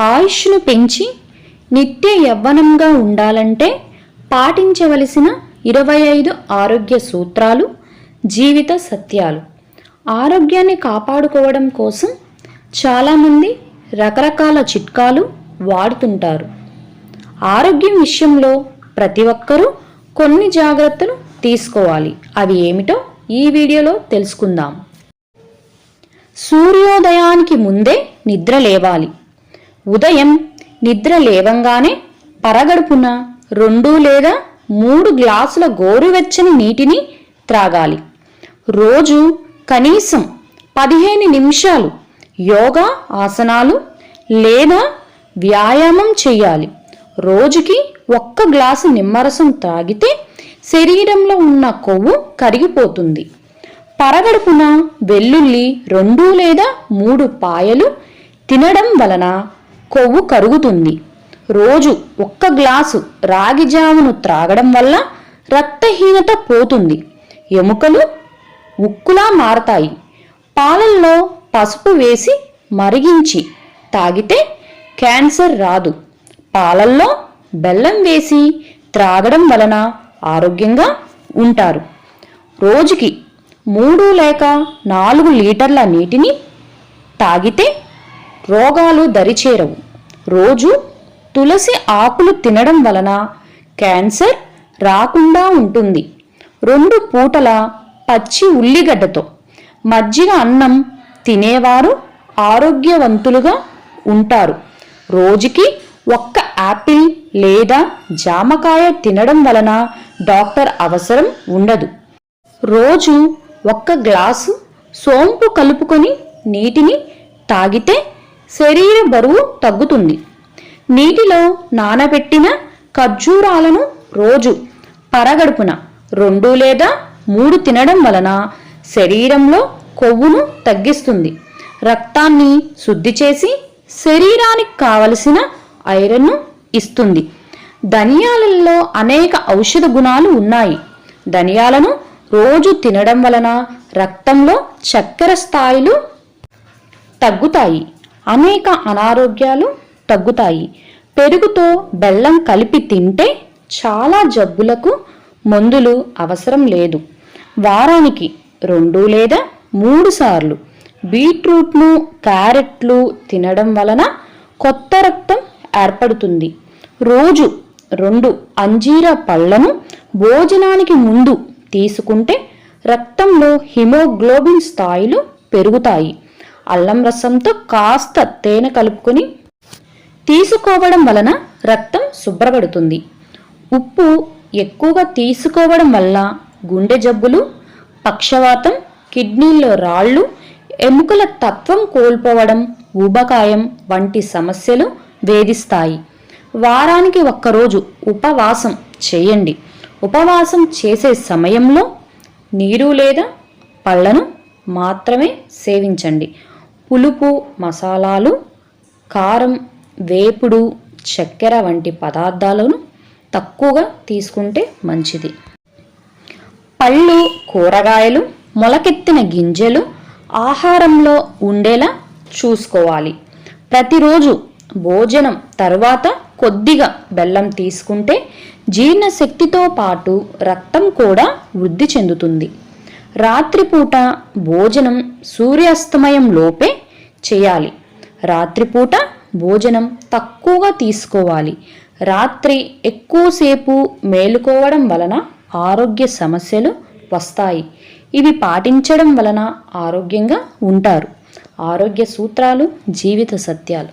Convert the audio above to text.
ఆయుష్ను పెంచి నిత్య యవ్వనంగా ఉండాలంటే పాటించవలసిన ఇరవై ఐదు ఆరోగ్య సూత్రాలు జీవిత సత్యాలు. ఆరోగ్యాన్ని కాపాడుకోవడం కోసం చాలామంది రకరకాల చిట్కాలు వాడుతుంటారు. ఆరోగ్యం విషయంలో ప్రతి ఒక్కరూ కొన్ని జాగ్రత్తలు తీసుకోవాలి. అవి ఏమిటో ఈ వీడియోలో తెలుసుకుందాం. సూర్యోదయానికి ముందే నిద్ర లేవాలి. ఉదయం నిద్ర లేవంగానే పరగడుపున రెండు లేదా మూడు గ్లాసుల గోరువెచ్చని నీటిని త్రాగాలి. రోజు కనీసం పదిహేను నిమిషాలు యోగా ఆసనాలు లేదా వ్యాయామం చేయాలి. రోజుకి ఒక్క గ్లాసు నిమ్మరసం త్రాగితే శరీరంలో ఉన్న కొవ్వు కరిగిపోతుంది. పరగడుపున వెల్లుల్లి రెండు లేదా మూడు పాయలు తినడం వలన కొవ్వు కరుగుతుంది. రోజు ఒక్క గ్లాసు రాగి జామును త్రాగడం వల్ల రక్తహీనత పోతుంది. ఎముకలు ఉక్కులా మారతాయి. పాలల్లో పసుపు వేసి మరిగించి తాగితే క్యాన్సర్ రాదు. పాలల్లో బెల్లం వేసి త్రాగడం వలన ఆరోగ్యంగా ఉంటారు. రోజుకి మూడు లేక నాలుగు లీటర్ల నీటిని తాగితే రోగాలు దరిచేరవు. రోజు తులసి ఆకులు తినడం వలన క్యాన్సర్ రాకుండా ఉంటుంది. రెండు పూటల పచ్చి ఉల్లిగడ్డతో మజ్జిగ అన్నం తినేవారు ఆరోగ్యవంతులుగా ఉంటారు. రోజుకి ఒక్క యాపిల్ లేదా జామకాయ తినడం వలన డాక్టర్ అవసరం ఉండదు. రోజు ఒక్క గ్లాసు సోంపు కలుపుకొని నీటిని తాగితే శరీర బరువు తగ్గుతుంది. నీటిలో నానబెట్టిన ఖర్జూరాలను రోజు పరగడుపున రెండు లేదా మూడు తినడం వలన శరీరంలో కొవ్వును తగ్గిస్తుంది. రక్తాన్ని శుద్ధి చేసి శరీరానికి కావలసిన ఐరన్ను ఇస్తుంది. ధనియాలలో అనేక ఔషధ గుణాలు ఉన్నాయి. ధనియాలను రోజు తినడం వలన రక్తంలో చక్కెర స్థాయిలు తగ్గుతాయి. అనేక అనారోగ్యాలు తగ్గుతాయి. పెరుగుతో బెల్లం కలిపి తింటే చాలా జబ్బులకు మందులు అవసరం లేదు. వారానికి రెండు లేదా మూడు సార్లు బీట్రూట్ను క్యారెట్లు తినడం వలన కొత్త రక్తం ఏర్పడుతుంది. రోజు రెండు అంజీర పళ్ళను భోజనానికి ముందు తీసుకుంటే రక్తంలో హిమోగ్లోబిన్ స్థాయిలు పెరుగుతాయి. అల్లం రసంతో కాస్త తేనె కలుపుకొని తీసుకోవడం వలన రక్తం శుభ్రపడుతుంది. ఉప్పు ఎక్కువగా తీసుకోవడం వల్ల గుండె జబ్బులు పక్షవాతం కిడ్నీల్లో రాళ్ళు ఎముకల తత్వం కోల్పోవడం ఊబకాయం వంటి సమస్యలు వేధిస్తాయి. వారానికి ఒక్కరోజు ఉపవాసం చేయండి. ఉపవాసం చేసే సమయంలో నీరు లేదా పళ్ళను మాత్రమే సేవించండి. పులుపు మసాలాలు కారం వేపుడు చక్కెర వంటి పదార్థాలను తక్కువగా తీసుకుంటే మంచిది. పళ్ళు కూరగాయలు మొలకెత్తిన గింజలు ఆహారంలో ఉండేలా చూసుకోవాలి. ప్రతిరోజు భోజనం తర్వాత కొద్దిగా బెల్లం తీసుకుంటే జీర్ణశక్తితో పాటు రక్తం కూడా వృద్ధి చెందుతుంది. రాత్రిపూట భోజనం సూర్యాస్తమయం లోపే చేయాలి. రాత్రిపూట భోజనం తక్కువగా తీసుకోవాలి. రాత్రి ఎక్కువసేపు మేలుకోవడం వలన ఆరోగ్య సమస్యలు వస్తాయి. ఇవి పాటించడం వలన ఆరోగ్యంగా ఉంటారు. ఆరోగ్య సూత్రాలు జీవిత సత్యాలు.